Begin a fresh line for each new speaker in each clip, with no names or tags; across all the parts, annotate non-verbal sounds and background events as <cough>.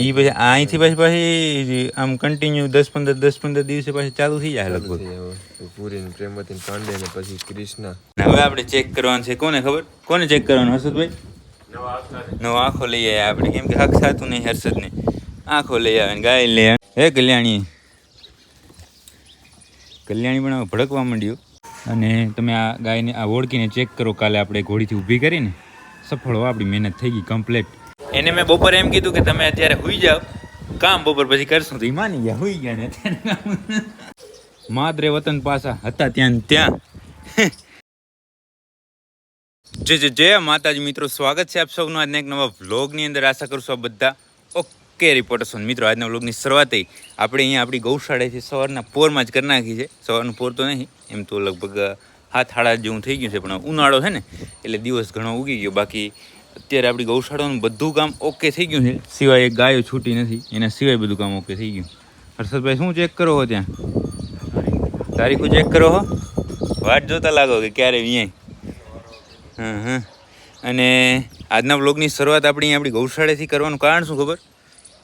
ઈ પછી અહીંથી પછી પછી આમ કન્ટિન્યુ દસ પંદર દસ પંદર દિવસે પછી ચાલુ થઈ જાય લગભગ.
પૂરી પ્રેમવતી પાંડે ને પછી કૃષ્ણ.
હવે આપણે ચેક કરવાનું છે કોને ખબર? કોને ચેક કરવાનું હર્ષદભાઈ? નવો આંખો લઈ આવ્યા આપણે કેમ કે હક થતું નહીં હર્ષદને. આંખો લઈ આવે ગાય લઈ આવે હે કલ્યાણી? કલ્યાણી પણ ભડકવા માંડ્યું. અને તમે આ ગાયને આ ઓળખીને ચેક કરો કાલે આપણે ઘોડીથી ઊભી કરીને. સફળ હો આપણી મહેનત થઈ ગઈ કમ્પ્લીટ એને મેં બપોરે એમ કીધું કે તમે અત્યારે હુઈ જાઓ કામ બપોર પછી કરશું. તો એ માની ગયા હુઈ ગયા ને અત્યારે. માદરે વતન પાસા હતા ત્યાં ત્યાં. જે જે જય. માતાજી મિત્રો સ્વાગત છે આપ સૌનું આજના એક નવા વ્લોગની અંદર. આશા કરું છું આ બધા ઓકે રિપોર્ટર્સ મિત્રો આજના વ્લોગની શરૂઆત આપણે અહીંયા આપણી ગૌશાળાથી સવારના પોરમાં જ કરી નાખી છે. સવારનું પોર તો નહીં એમ તો લગભગ હાથ હાડા જેવું થઈ ગયું છે પણ ઉનાળો છે ને એટલે દિવસ ઘણો ઉગી ગયો. બાકી અત્યારે આપણી ગૌશાળાનું બધું કામ ઓકે થઈ ગયું છે. સિવાય એક ગાયો છૂટી નથી એના સિવાય બધું કામ ઓકે થઈ ગયું. હર્ષદભાઈ શું ચેક કરો હો ત્યાં? તારીખો ચેક કરો હો. વાટ જોતા લાગો કે ક્યારે વ્યાય હં હં. અને આજના બ્લોગની શરૂઆત આપણી આપણી ગૌશાળાથી કરવાનું કારણ શું ખબર?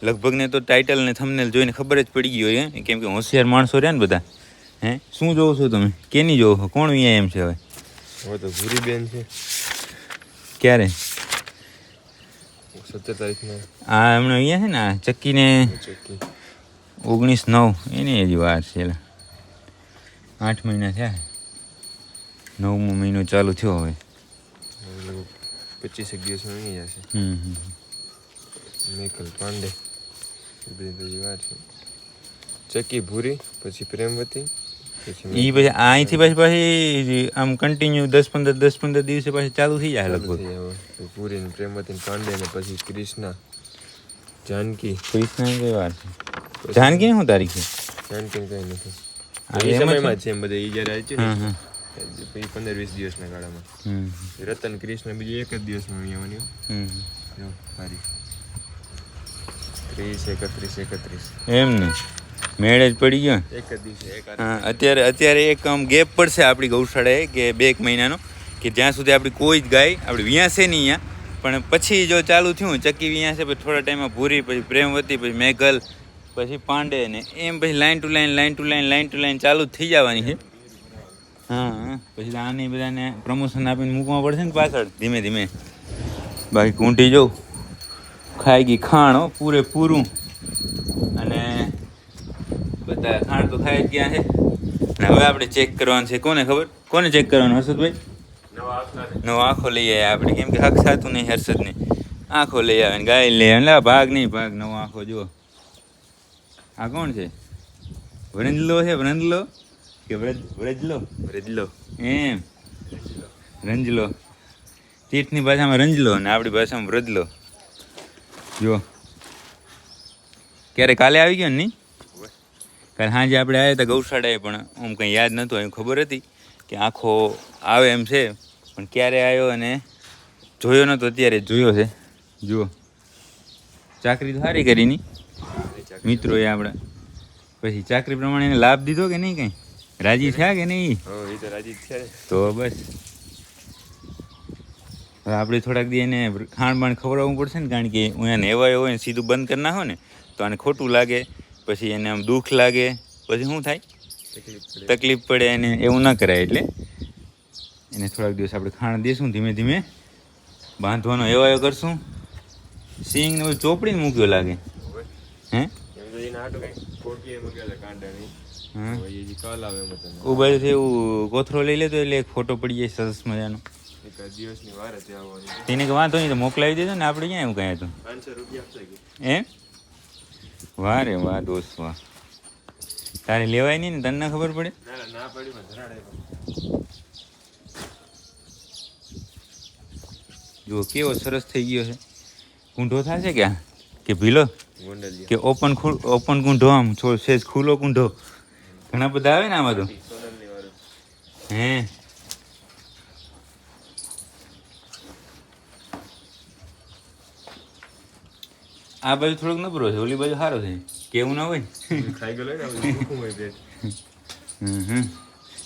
લગભગને તો ટાઇટલ ને થંબનેલ જોઈને ખબર જ પડી ગઈ હોય હે. કેમ કે હોશિયાર માણસો રહ્યા ને બધા. હે? શું જોવો છો તમે? કેની જોવો છો? કોણ વ્યાય એમ છે હવે?
હવે તો ભૂરી છે.
ક્યારે?
સત્તર તારીખના
આ હમણાં અહીંયા છે ને ચક્કીને ઓગણીસ નવ એની હજી વાર છે. આઠ મહિના થયા. નવમો મહિનો ચાલુ થયો હવે.
પચીસ એક દિવસમાં અહીંયા જશે
હમ
મેકલ પાંડે. બધી વાર છે. ચક્કી ભૂરી પછી પ્રેમવતી પછી
ઈ પછી અહીંથી પછી પછી આમ કન્ટિન્યુ દસ પંદર દસ પંદર દિવસે પછી ચાલુ થઈ જાય
ચાલુ
લગભગ.
થઈ હવે પૂરી ને પ્રેમવતી ને પાંડે ને પછી કૃષ્ણ જાનકી.
કૃષ્ણ કઈ વાર છે? જાનકી શું તારીખ? છે
જાનકી કઈ નથી.
હા,
એ
એમ જ
સમયમાં જ છે એમ બધા ઈ જ્યારે આવી છે
હમ
ને
હમ.
પછી પંદર વીસ દિવસના ગાળામાં.
હમ
રતન કૃષ્ણ બીજું એક જ દિવસમાં આવી આવવાની
હમ.
જો તારીખ. ત્રીસ એકત્રીસ એકત્રીસ.
એમ ને? મેળે જ પડી ગયો
એક જ દિવસે
હા અત્યારે અત્યારે એક આમ ગેપ પડશે આપણી ગૌશાળાએ કે બે એક મહિનાનો કે જ્યાં સુધી આપણી કોઈ જ ગાય આપણે વ્યાસે નહીં અહીંયા પણ પછી જો ચાલુ થયું ચક્કી વ્યાસે પછી થોડા ટાઈમમાં ભૂરી પછી પ્રેમવતી પછી મેઘલ પછી પાંડે ને એમ પછી line to line line to line line to line ચાલુ થઈ જવાની છે. હા. પછી આને બધાને પ્રમોશન આપીને મૂકવા પડશે ને પાછળ ધીમે ધીમે. બાકી કુંટી જોઉં ખાઈ ગઈ ખાણ પૂરેપૂરું. અને બધા ખાણ તો ખાઈ જ ગયા છે. ને. હવે આપણે ચેક કરવાનું છે. કોને ખબર? કોને ચેક કરવાનું હર્ષદભાઈ? નવો આંખો લઈ આવ્યા આપણે. કેમ કે હક સાતું નહીં હર્ષદને. આંખો લઈ આવે ને ગાય લઈ આવે ભાગ નહીં ભાગ નવો આંખો જુઓ. આ કોણ છે? વરંજલો છે વરંજલો કે વ્રજ વ્રજલો? વ્રજલો. એમ. રંજલો. તીર્થની ભાષામાં રંજલો અને આપણી ભાષામાં વ્રજલો. જુઓ. ક્યારે કાલે આવી ગયો ને નહીં? કાલે સાંજે આપણે આવ્યા હતા ગૌશાળાએ પણ આમ કંઈ યાદ નહોતું એમ ખબર હતી કે આખો આવે એમ છે. પણ ક્યારે આવ્યો અને જોયો નહોતો અત્યારે જોયો છે. જુઓ. ચાકરી તો સારી કરીની મિત્રોએ આપણે પછી ચાકરી પ્રમાણે એને લાભ દીધો કે નહીં કંઈ? રાજી થયા કે નહીં?
તો રાજી છે.
તો બસ. હવે આપણે થોડાક દી એને ખાણ બાણ ખવડાવવું પડશે ને કારણ કે હું એને હેવાયો હોય ને સીધું બંધ કરી નાખો ને તો આને ખોટું લાગે. પછી એને આમ દુઃખ લાગે. પછી શું થાય?
તકલીફ પડે
એને એવું ના કરાય એટલે એને થોડાક દિવસ આપણે ખાણ દઈશું ધીમે ધીમે બાંધવાનો એવા એવો કરશું. સિંગ ને ચોપડીને મૂક્યો લાગે. હે?
ને.
ઊભા એવું કોથરો લઈ લેતો એટલે એક ફોટો પડી જાય સરસ મજાનો. તેને વાંધો નહીં તો મોકલાવી દેજો ને આપણે ક્યાં એવું કાંઈ હતું?
પાંચસો રૂપિયા
એમ? વાહ રે વાહ દોસ્ત વાહ. તારે લેવાય નહીં ને? તને ના ખબર પડે?
ના પડી.
જુઓ કેવો સરસ થઈ ગયો છે. કુંઢો થશે ક્યાં? આ? કે ભીલો? કે ઓપન ખુલ ઓપન કુંઢો આમ છોડ સેજ ખુલ્લો કુંઢો? ઘણા બધા આવે ને આમાં તો? હે? આ બાજુ થોડોક નબળો છે ઓલી બાજુ સારો છે. કેવું ના હોય?
ખાઈ ગયેલો.
હમ.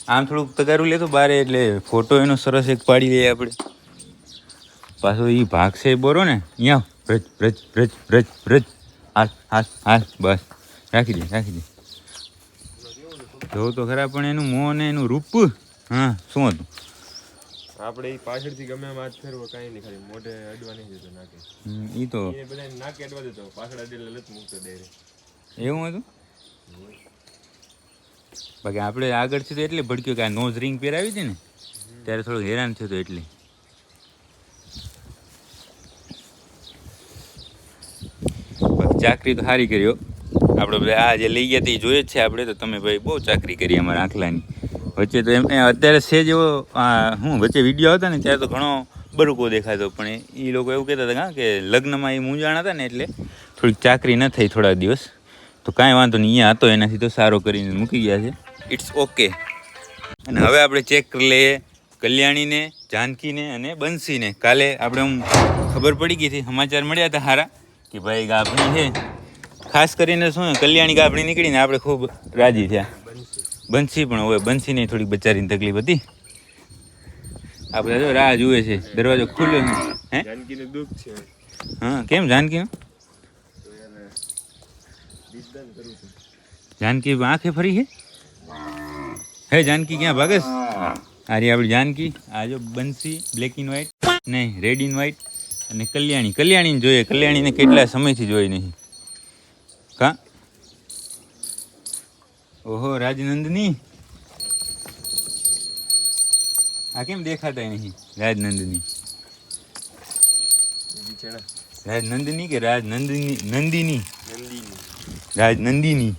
આમ થોડુંક તગારું લેતો બારે એટલે ફોટો એનો સરસ એક પાડી લઈએ આપણે. પાછો એ ભાગ છે બરો બોરો ને અહીંયા બ્રજ બ્રજ બ્રજ બ્રજ બ્રજ હાલ હાલ હાલ બસ. રાખી દે રાખી દે. જોવું તો ખરા પણ એનું મોં ને એનું રૂપ હા શું હતું?
આપણે પાછળથી ગમે એમ હાથ ફેરવો કાંઈ નહીં ખાલી મોઢે અડવા નહીં જતો નાકે.
ઈ તો
એ બધા નાકે અડવા દેતો પાછળ અડેલે લત મૂકતો ડાયરેક્ટ
એવું હતું? બાકી આપણે આગળથી તો એટલે ભડક્યો કે આ નોઝ રિંગ પહેરાવી હતી ને ત્યારે થોડું હેરાન થયો હતું એટલે. ચાકરી તો સારી કર્યો આપણે આ જે લઈ ગયા તે જોઈએ જ છે આપણે તો. તમે ભાઈ બહુ ચાકરી કરી અમારા આખલાની. વચ્ચે તો એમ અત્યારે છે જેવો હું, વચ્ચે વીડિયો હતા ને ત્યારે તો ઘણો બરુકો દેખાતો, પણ એ લોકો એવું કહેતા હતા કે લગ્નમાં એ મૂંઝાણ હતા ને એટલે થોડીક ચાકરી ન થઈ થોડા દિવસ. તો કાંઈ વાંધો નહીં, અહીંયા હતો એનાથી તો સારો કરીને મૂકી ગયા છે. ઇટ્સ ઓકે અને હવે આપણે ચેક કરી લઈએ કલ્યાણીને, જાનકીને અને બંસીને. કાલે આપણે આમ ખબર પડી ગઈ હતી, સમાચાર મળ્યા હતા સારા કે ભાઈ ગાભણી છે. ખાસ કરીને શું, કલ્યાણી ગાભણી નીકળીને આપણે ખૂબ રાજી થયા. બંસી પણ હવે બંસીને થોડીક બચારીની તકલીફ હતી. આપણે જો રાહ જુએ છે દરવાજો ખુલ્યો હે?
જાનકીને દુઃખ છે.
હા કેમ જાનકીનું?
છું.
જાનકી આંખે ફરી છે? હે જાનકી ક્યાં ભાગસ? આરી આપણી જાનકી આ જો બંસી બ્લેક ઇન વ્હાઈટ નહીં રેડ ઇન વ્હાઈટ અને કલ્યાણી. કલ્યાણીને જોઈએ કલ્યાણીને કેટલા સમયથી જોઈ નહીં. કા? ઓહો, રાજનંદની? આ કેમ દેખાતા નહીં? રાજનંદની. રાજનંદની કે રાજનંદની, નંદિની?
નંદીની
રાજનંદિની.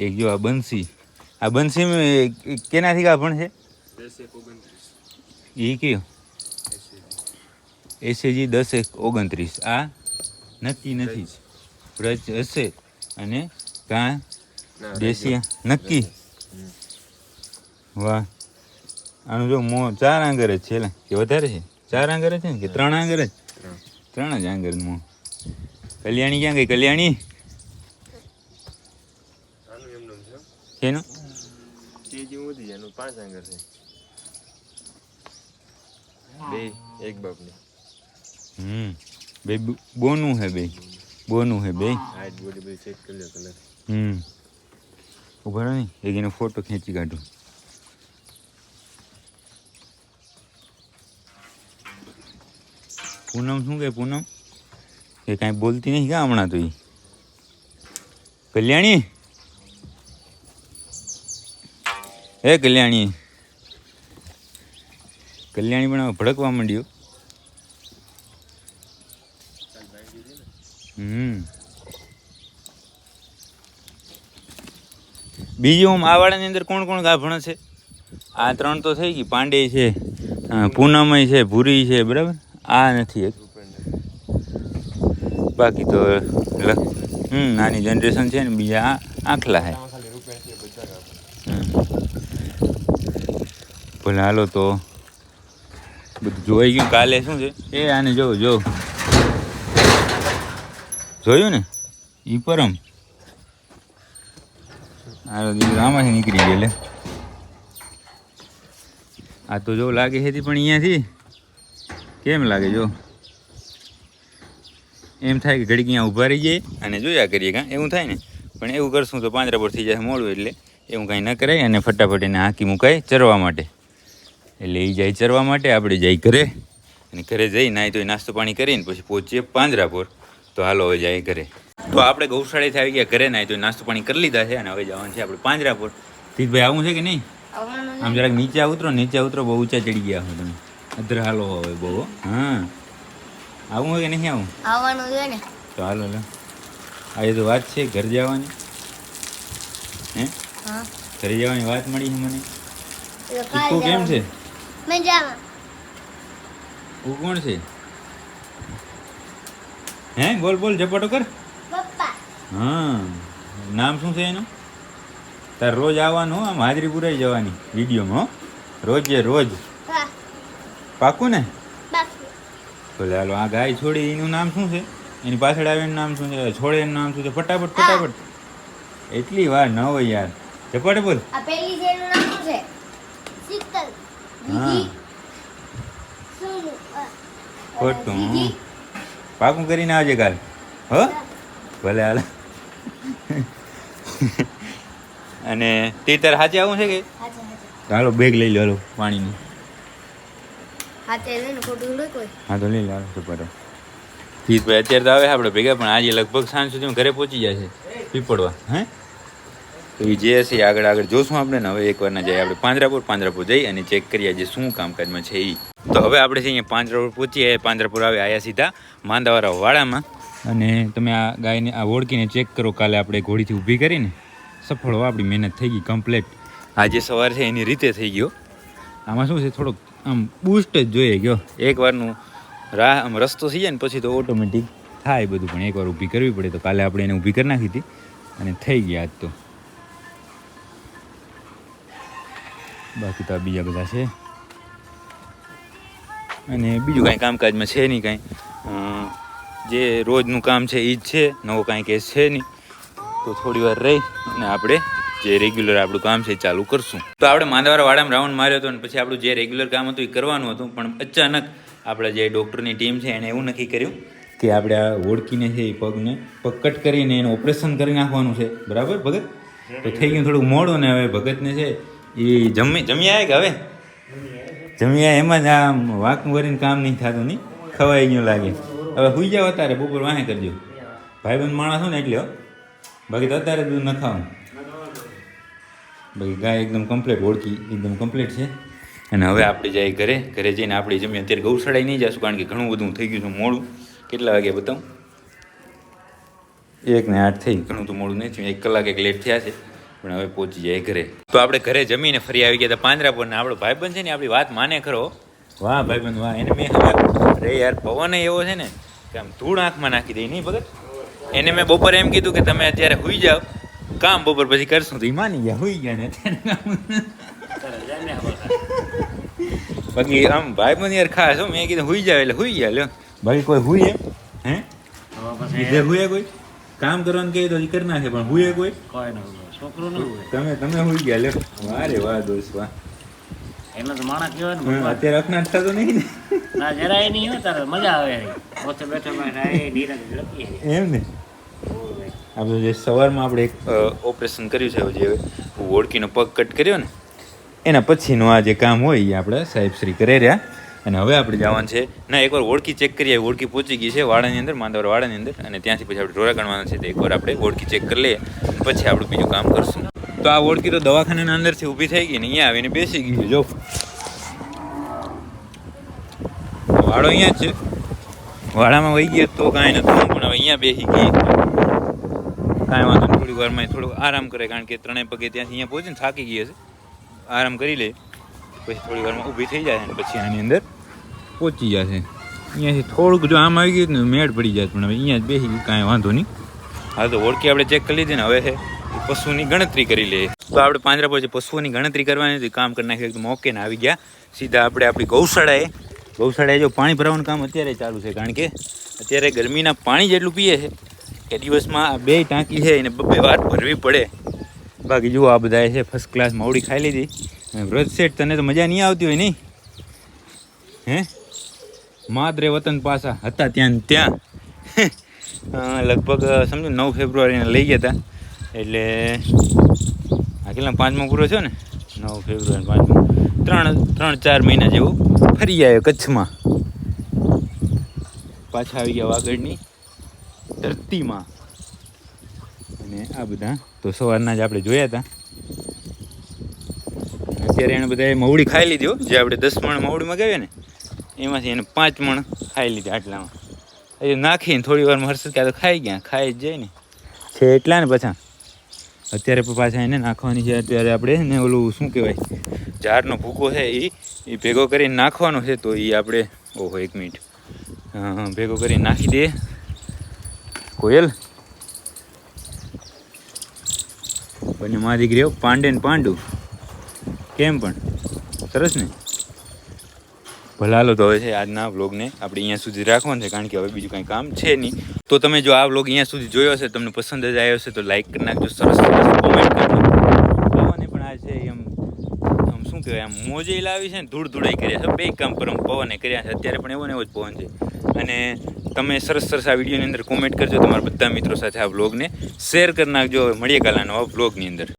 એક જો આ બંસી. આ બંસી કેનાથી પણ છે? એ કયો? એસેજી દસ એક ઓગણત્રીસ. આ નક્કી નથી. વ્રજ હશે અને કાં દેશી નક્કી? વાહ. આનું જો મો ચાર આંગર જ છે લા, કે વધારે છે? ચાર આંગર છે ને? કે ત્રણ આંગર જ?
ત્રણ.
જ આંગર મો. કલ્યાણી ક્યાં ગઈ? કલ્યાણી?
આનું એમનું છે.
શેનું
તે જેવું વધી જાય એનું પાંચ આંગર છે. બે એક બાપની.
હમ. બે બોનું હે બે. બોનું હે બે.
હાઈટ બોડી બધી ચેક કરી લો કલર
હમ. ઊભા રહી એક એનો ફોટો ખેંચી કાઢું. પૂનમ શું કે પૂનમ? એ કાંઈ બોલતી નહીં કા હમણાં તો એ? કલ્યાણી? હે કલ્યાણી? કલ્યાણી પણ ભડકવા માંડ્યું હમ બીજું આમ આ વાળાની અંદર કોણ કોણ ગાભણ છે? આ ત્રણ તો થઈ ગઈ. પાંડે છે પૂનમય છે, ભૂરી છે, બરાબર? આ નથી એક. બાકી તો હમ નાની જનરેશન છે ને બીજા આખલા હમ. ભલે હાલો તો. બધું જોઈ ગયું કાલે શું છે? એ આને જો જો જોયું ને? ઈ પરમ. હાલો દીકરો આમાંથી નીકળી ગયો લે. આ તો જો લાગે છે પણ અહીંયાથી. કેમ લાગે જો? એમ થાય કે ઘડીક અહીંયા ઊભા રહી જાય અને જોયા કરીએ કાં? એવું થાય ને? પણ એવું કરશું તો પાંદરા પર થઈ જાય મોડું એટલે એવું કાંઈ ન કરાય અને ફટાફટ એને હાંકી મુકાય ચરવા માટે. એટલે એ જાય ચરવા માટે, આપણે જાય ઘરે. અને ઘરે જઈ નાહી તો નાસ્તો પાણી કરીને પછી પહોંચીએ પાંજરાપોર તો હાલો હવે જાય ઘરે. તો આપણે ગૌશાળાથી આવી ગયા ઘરે નાય તો નાસ્તો પાણી કરી લીધા છે અને હવે જવાનું છે આપણે પાંજરાપુર. તીર્થભાઈ આવું છે કે નહીં? આમ જરાક નીચે ઉતરો નીચે ઉતરો બહુ ઊંચા ચડી ગયા હો તમે. અધર હાલો હવે બહુ હા. આવું હોય કે નહીં આવું?
આવવાનું છે ને.
તો હાલો આ આજે તો વાત છે ઘર જવાની. હે? ઘરે જવાની વાત મળી છે મને.
એ
ટીકુ કેમ છે?
મજામાં.
તું કોણ છે? હે બોલ બોલ ઝપાટો કર. હા નામ શું છે એનું? તાર રોજ આવવાનું આમ હાજરી પુરાઈ જવાની વિડીયોમાં હો. રોજે રોજ. પાકું ને? ભલે હાલો આ ગાય છોડી એનું નામ શું છે? એની પાછળ આવીને નામ શું છે? છોડે એનું નામ શું છે? ફટાફટ ફટાફટ. એટલી વાર ન હોય યાર. ઝપાટે બોલ.
આ પેલી છે એનું નામ શું છે? શીતલ.
હા. ખોટું. પાકું કરીને આવજે કાલ. હો? ભલે હાલ. અને તે તારે હાચે આવું છે કે? હાલો બેગ લઈ લો હાલો પાણીની. હા તો લઈ લો હાલો સુપર જીતભાઈ અત્યારે તો આવે આપણે ભેગા પણ આજે લગભગ સાંજ સુધી ઘરે પહોંચી જાય છે પીપળવા હે? તો એ જે એ આગળ આગળ જોશું આપણે ને હવે એકવાર ના જાય. આપણે પાંજરાપુર પાંજરાપુર જઈ અને ચેક કરીએ જે શું કામકાજમાં છે એ તો હવે આપણે છે અહીંયા પાંજરાપુર પહોંચીએ પાંજરાપુર આવે આયા સીધા માંદાવાળા વાડામાં. અને તમે આ ગાયને આ ઓળખીને ચેક કરો, કાલે આપણે ઘોડીથી ઊભી કરીને સફળ આપણી મહેનત થઈ ગઈ કમ્પ્લેટ આજે સવાર છે, એની રીતે થઈ ગયો. આમાં શું છે, થોડોક આમ બૂસ્ટ જ જોઈએ ગયો. એકવારનું રાહ આમ રસ્તો થઈ જાય ને, પછી તો ઓટોમેટિક થાય બધું, પણ એકવાર ઊભી કરવી પડે તો કાલે આપણે એને ઊભી કરી નાખી હતી. અને થઈ ગયા આજ તો. બાકી તો બીજા બધા છે. અને બીજું કાંઈ કામકાજમાં છે નહીં કાંઈ. જે રોજનું કામ છે એ જ છે, નવો કાંઈ કેસ છે નહીં. તો થોડી વાર રહી અને આપણે જે રેગ્યુલર આપણું કામ છે ચાલુ કરશું. તો આપણે માંદવારા વાડામાં રાઉન્ડ માર્યો હતો અને પછી આપણું જે રેગ્યુલર કામ હતું એ કરવાનું હતું, પણ અચાનક આપણે જે ડૉક્ટરની ટીમ છે એણે એવું નક્કી કર્યું કે આપણે આ ઓળખીને છે એ પગને પગ કટ કરીને એનું ઓપરેશન કરી નાખવાનું છે. બરાબર, ભગત? તો થઈ ગયું થોડું મોડું ને હવે ભગતને છે એ જમી જમી આવે કે હવે? જમી આવે એમાં જ આમ વાંક કરીને કામ નહીં થતું નહીં. ખવાઈ ગયું લાગે. હવે હુઈ જાવ અત્યારે, બપોર વાહે કરજો. ભાઈબંધ માણસ હોય ને એટલે બાકી તો અત્યારે દૂધ ન ખાવાનું. બાકી ગાય એકદમ કમ્પ્લીટ ઓળખી એકદમ કમ્પ્લીટ છે. અને હવે આપણે જાય ઘરે ઘરે જઈને આપણે જમીએ અત્યારે ગૌશાળાએ નહીં જશું, કારણ કે ઘણું બધું થઈ ગયું છે મોડું. કેટલા વાગે બતાવું? એક ને આઠ થઈ, ઘણું તો મોડું નહીં થયું. એક કલાક એક લેટ થયા છે. પણ હવે પહોંચી જાય ઘરે. તો આપણે ઘરે જમીને ફરી આવી ગયા હતા પાંજરાપુર ને આપણો ભાઈબંધ છે ને આપણી વાત માને ખરો. વાહ ભાઈબંધ વાહ. એને મેં હવે અરે યાર પવન એવો છે ને કે આમ ધૂળ આંખમાં નાખી દે નહીં ભગત? એને મેં બપોરે એમ કીધું કે તમે અત્યારે હુઈ જાઓ. કામ બપોર પછી કરશું. તો એ માની ગયા હુઈ ગયા ને બાકી આમ ભાઈબંધ યાર ખાસ મેં કીધું હુઈ જાવ એટલે હુઈ ગયા લ્યો. બાકી કોઈ હુઈ એમ હે બીજે હુએ કોઈ? કામ કરવાનું કહે તો એ કરી નાખે પણ હુએ કોઈ?
કોઈ ન છોકરો ન હોય.
તમે તમે હુઈ ગયા લે. વારે વાહ દોસ્ત વાહ.
એનો તો માણસ કહેવાય ને
અત્યારે અખનાટ થતો નહીં ને?
ના જરાય નહીં હોય તારે મજા આવે પોતે બેઠો.
એમ ને. આપણે જે સવારમાં આપણે એક ઓપરેશન કર્યું છે જે ઓળકીનો પગ કટ કર્યો ને એના પછીનું આ જે કામ હોય એ આપણે સાહેબશ્રી કરે રહ્યા. અને હવે આપણે જવાનું છે. ના એકવાર ઓળખી ચેક કરીએ. ઓળખી પહોંચી ગઈ છે વાડાની અંદર માંદવર વાડાની અંદર. અને ત્યાંથી પછી આપણે ઢોરા ગણવાના છે. તો એકવાર આપણે ઓળખી ચેક કરી લઈએ પછી આપણું બીજું કામ કરશું. તો આ ઓળખી તો દવાખાનાના અંદરથી ઊભી થઈ ગઈ ને અહીંયા આવીને બેસી ગઈ છે. જો. વાડો અહીંયા જ છે. વાડામાં વહી ગયા તો કાંઈ નતું પણ હવે અહીંયા બેસી ગઈ. કાંઈ વાંધો નહીં. થોડી વારમાં થોડુંક આરામ કરે કારણ કે ત્રણેય પગે ત્યાંથી અહીંયા પહોંચીને થાકી ગઈ હશે આરામ કરી લે. પછી થોડી વારમાં ઊભી થઈ જાય અને પછી આની અંદર પહોંચી જશે અહીંયાથી થોડુંક જો આમ આવી ગયું ને મેળ પડી જાય પણ હવે અહીંયા જ બેસી ગયું, કાંઈ વાંધો નહીં. હા, તો ઓળખી આપણે ચેક કરી લીધી ને, હવે છે પશુની ગણતરી કરી લઈએ. તો આપણે પાંજરા પછી પશુઓની ગણતરી કરવાની હતી, કામ કરી નાખ્યું ઓકે ને આવી ગયા. સીધા આપણે આપણી ગૌશાળાએ ગૌશાળાએ જો પાણી ભરાવાનું કામ અત્યારે ચાલુ છે, કારણ કે અત્યારે ગરમીના પાણી જેટલું પીએ છે કે દિવસમાં આ બે ટાંકી છે, એને બબે વાર ભરવી પડે. બાકી જુઓ આ બધા છે ફર્સ્ટ ક્લાસ માવડી ખાઈ લીધી. વ્રત સેટ તને તો મજા નહીં આવતી હોય નહીં? હે? માદરે વતન પાસા હતા ત્યાં ત્યાં. <laughs> લગભગ સમજો, નવ ફેબ્રુઆરીને લઈ ગયા હતા એટલે, આ કેટલા, પાંચમો પૂરો થયો ને? નવ ફેબ્રુઆરી પાંચમો. ત્રણ ત્રણ, ચાર મહિના જેવું ફરી આવ્યો કચ્છમાં. પાછા આવી ગયા વાગડની ધરતીમાં. અને આ બધા તો સવારના જ આપણે જોયા હતા અત્યારે એને બધાએ મવડી ખાઈ લીધી જે આપણે દસ મણ મવડી મગાવીએ ને. એમાંથી એને પાંચ મણ ખાઈ લીધી આટલામાં. એ નાખીને થોડી વાર હર્ષદ ક્યાં તો ખાઈ ગયા ખાઈ જ જાય ને. છે એટલા ને પાછા? અત્યારે પાછા એને નાખવાની છે અત્યારે આપણે ને ઓલું શું કહેવાય ઝાડનો ભૂકો છે એ એ ભેગો કરીને નાખવાનો છે તો એ આપણે ઓહો એક મિનિટ. ભેગો કરીને નાખી દઈએ કોયલ? બંને મારી દીકરી હો, પાંડે ને પાંડુ. કેમ પણ? સરસ ને? ભલે હાલો, તો હવે છે આજના વ્લોગને આપણે અહીંયા સુધી રાખવાનું છે, કારણ કે હવે બીજું કાંઈ કામ છે નહીં. તો તમે જો આ વ્લોગ અહીંયા સુધી જોયો હશે, તમને પસંદ જ આવ્યો હશે, તો લાઈક કરી નાખજો, સરસ સરસ કોમેન્ટ કરજો પવને પણ આ છે એમ, આમ શું કહેવાય, આમ મોજે લાવી છે ને, ધૂળ ધૂળાઈ કર્યા છે, બે કામ પર પવને કર્યા છે. અત્યારે પણ એવો ને એવો જ પવન છે. અને તમે સરસ સરસ આ વિડીયોની અંદર કોમેન્ટ કરજો, તમારા બધા મિત્રો સાથે આ વ્લોગને શેર કરી નાખજો. હવે મળીએ કાલના નવા વ્લોગની અંદર.